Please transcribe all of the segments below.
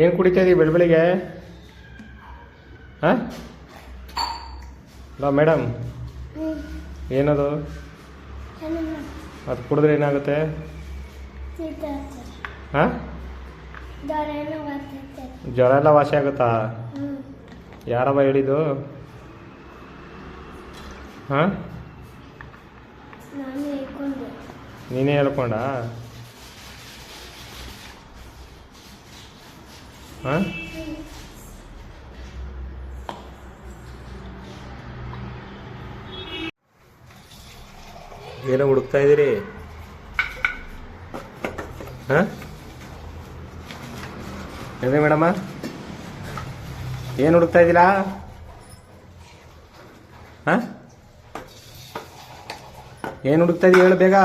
ಏನು ಕುಡಿತಾ ಇದೀವಿ ಬೆಳ ಬೆಳಿಗ್ಗೆ? ಹಾಂ? ಅಲ್ಲ ಮೇಡಮ್ ಏನದು? ಅದು ಕುಡಿದ್ರೆ ಏನಾಗುತ್ತೆ? ಹಾಂ? ಜ್ವರ ಎಲ್ಲ ವಾಸಿ ಆಗುತ್ತಾ? ಯಾರವ ಹೇಳಿದ್ದು? ಹಾಂ? ನೀನೇ ಹೇಳ್ಕೊಂಡೆ ನೀನೇ ಹೇಳ್ಕೊಂಡ ಹಾಂ ಏನೋ ಹುಡುಕ್ತಾ ಇದ್ದೀರಿ? ಹಾಂ ಅದೇ ಮೇಡಮ್ಮ ಏನು ಹುಡುಕ್ತಾ ಇದ್ದೀರಾ? ಹಾಂ ಏನು ಹುಡುಕ್ತಾ ಇದೀವಿ ಹೇಳು ಬೇಗ.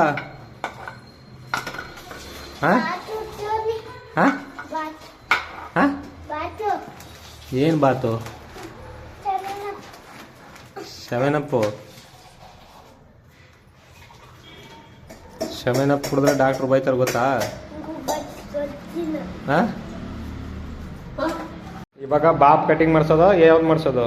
ಹಾ ಹಾಂ ಬಾತು ಹಾಂ ಬಾತು ಏನು ಬಾತು? ಸೆವೆನ್ ಅಪ್ಪು ಸೆವೆನ್ ಅಪ್ ಕುಡಿದ್ರೆ ಡಾಕ್ಟ್ರು ಬೈತಾರೆ ಗೊತ್ತಾ? ಇವಾಗ ಬಾಬ್ ಕಟಿಂಗ್ ಮಾಡಿಸೋದು ಯಾವ್ದು ಮಾಡಿಸೋದು?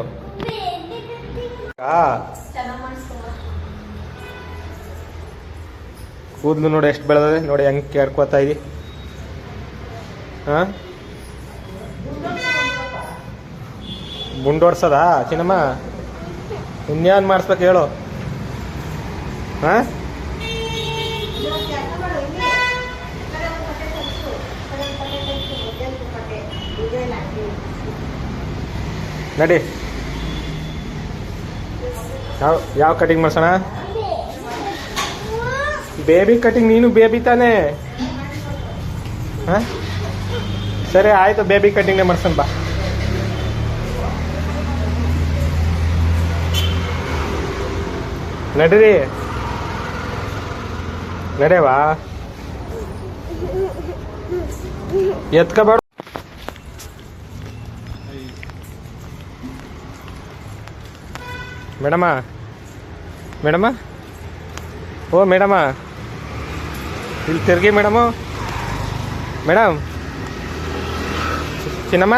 ಕೂದಲು ನೋಡಿ ಎಷ್ಟು ಬೆಳೆದಿದೆ, ನೋಡಿ ಹೆಂಗೆ ಕೇಳ್ಕೊತಾ ಇದಿ. ಹಾಂ? ಗುಂಡೋಡ್ಸೋದಾ ಚಿನ್ನಮ್ಮ? ಇನ್ಯಾನ್ ಮಾಡಿಸ್ಬೇಕು ಹೇಳು. ಹಾಂ? ನಡಿ. ಯಾವ ಯಾವ ಕಟಿಂಗ್ ಮಾಡ್ಸೋಣ? ಬೇಬಿ ಕಟಿಂಗ್ ನೀನು ಬೇಬಿ ತಾನೇ? ಹಾಂ? ಸರಿ, ಆಯಿತು, ಬೇಬಿ ಕಟಿಂಗ್ನೇ ಮಾಡ್ಸೋಣ, ಬಾ. ನಡೀರಿ. ನಡೆವಾ ಎತ್ಕೋಬೇಡ. ಮೇಡಮ. ಮೇಡಮ. ಓ, ಮೇಡಮ. ಇಲ್ಲಿ ತಿರ್ಗಿ ಮೇಡಮು. ಮೇಡಮ್ ಚಿನ್ನಮ್ಮ.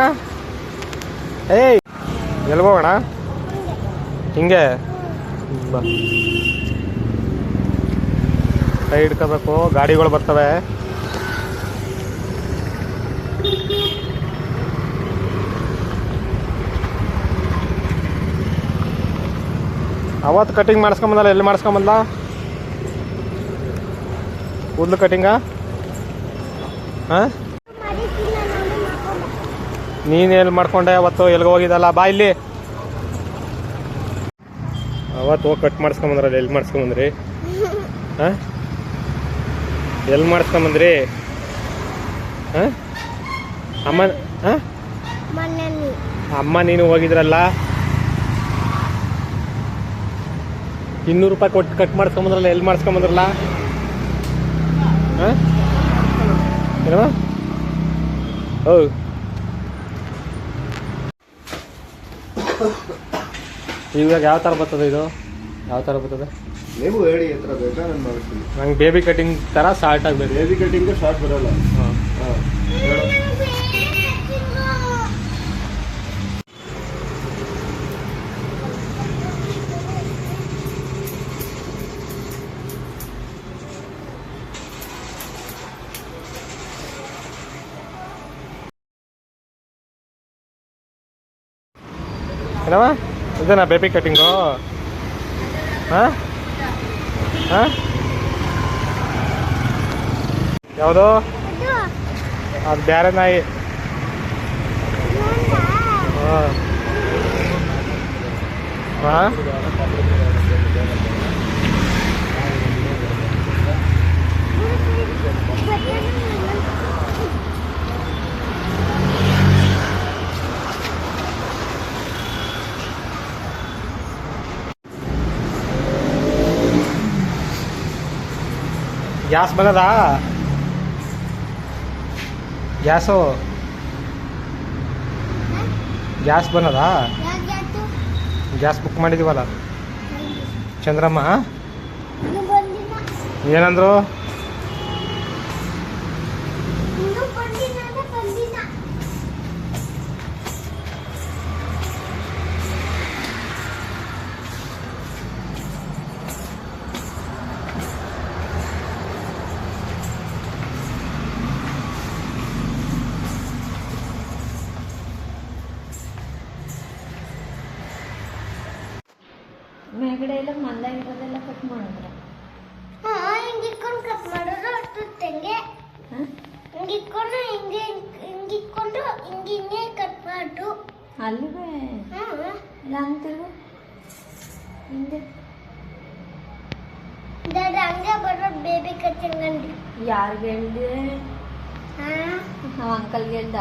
ಏಯ್, ಎಲ್ಗೋಗೋಣ? ಹಿಂಗೆ. ಕೈ ಹಿಡ್ಕೋಬೇಕು, ಗಾಡಿಗಳು ಬರ್ತವೆ. ಅವತ್ತು ಕಟಿಂಗ್ ಮಾಡಿಸ್ಕೊಂಬಂದಲ್ಲ ಎಲ್ಲಿ ಮಾಡಿಸ್ಕೊಂಬಂದ ಕೂದಲು ಕಟಿಂಗ ಹಾಂ? ನೀನು ಎಲ್ಲಿ ಮಾಡ್ಕೊಂಡೆ ಅವತ್ತು? ಎಲ್ಲಿಗೆ ಹೋಗಿದ್ದಲ್ಲ? ಬಾ ಇಲ್ಲಿ. ಅವತ್ತು ಹೋಗಿ ಕಟ್ ಮಾಡಿಸ್ಕೊಂಬಂದ್ರಲ್ಲ ಎಲ್ಲಿ ಮಾಡಿಸ್ಕೊಂಬಂದ್ರಿ? ಹಾಂ? ಎಲ್ಲಿ ಮಾಡಿಸ್ಕೊಂಬಂದ್ರಿ? ಹಾಂ? ಅಮ್ಮ ಹಾಂ? ಅಮ್ಮ ನೀನು ಹೋಗಿದ್ರಲ್ಲ? ಇನ್ನೂರು ರೂಪಾಯಿ ಕೊಟ್ಟು ಕಟ್ ಮಾಡಿಸ್ಕೊಂಬಂದ್ರಲ್ಲ ಎಲ್ಲಿ ಮಾಡಿಸ್ಕೊಂಬಂದ್ರಲ್ಲ? ಹಾಂ? ಏನಮ್ಮ? ಹೌದು. ಇವಾಗ ಯಾವ ತರ ಬರ್ತದೆ ಇದು? ಯಾವ ಥರ ಬರ್ತದೆ? ನೀವು ಹೇಳಿ ಹತ್ರ ಬೇಕಾ ನಾನು ಮಾಡ್ತೀನಿ. ನಂಗೆ ಬೇಬಿ ಕಟಿಂಗ್ ಥರ ಶಾರ್ಟ್ ಆಗಬೇಕು. ಬೇಬಿ ಕಟಿಂಗ್ ಶಾರ್ಟ್ ಬರಲ್ಲ. ಹಾಂ. ಹಾಂ. ಇದೇನಾ ಬೇಬಿ ಕಟಿಂಗು ಹಾಂ? ಹಾಂ? ಯಾವುದು? ಅದು ಬೇರೆ ನಾಯಿ. ಹಾಂ. ಹಾಂ? ಗ್ಯಾಸ್ ಬಂದದಾ ಗ್ಯಾಸು? ಗ್ಯಾಸ್ ಯಾಕ್ಯಾತು? ಗ್ಯಾಸ್ ಬುಕ್ ಮಾಡಿದೀವಲ್ಲ? ಚಂದ್ರಮ್ಮ ಏನಂದ್ರು? ಮೇಲ್ಗಡೆ ಎಲ್ಲ ಮಂದಾಗಿರೋದೆಲ್ಲ ಕಟ್ ಮಾಡಿದ್ರ? ಹಾ ಹಿಂಗೆ ಇಟ್ಕೊಂಡು ಕಟ್ ಮಾಡಿದ್ರು ಅಷ್ಟು ತೆಂಗೆ ಹಿಂಗೆ ಇಟ್ಕೊಂಡು ಹಿಂಗೆ ಹಿಂಗೆ ಇಟ್ಕೊಂಡು ಹಿಂಗೆ ಹಿಂಗೆ ಕಟ್ ಮಾಡು ಅಲ್ಲವೇ ಹ್ಮ್ ಇಲ್ಲ ಅಂತಿಲ್ವ ಹಿಂದೆ. ದಾದ ಹಂಗೆ ಬರೋ ಬೇಬಿ ಕಟ್ಟಿಂಗ್ ಅಂಡಿ ಯಾರಿಗೆ ಹೇಳಿದೆ? ಹಾ. ನಾವು ಅಂಕಲ್ಗೆ ಹೇಳ್ದ?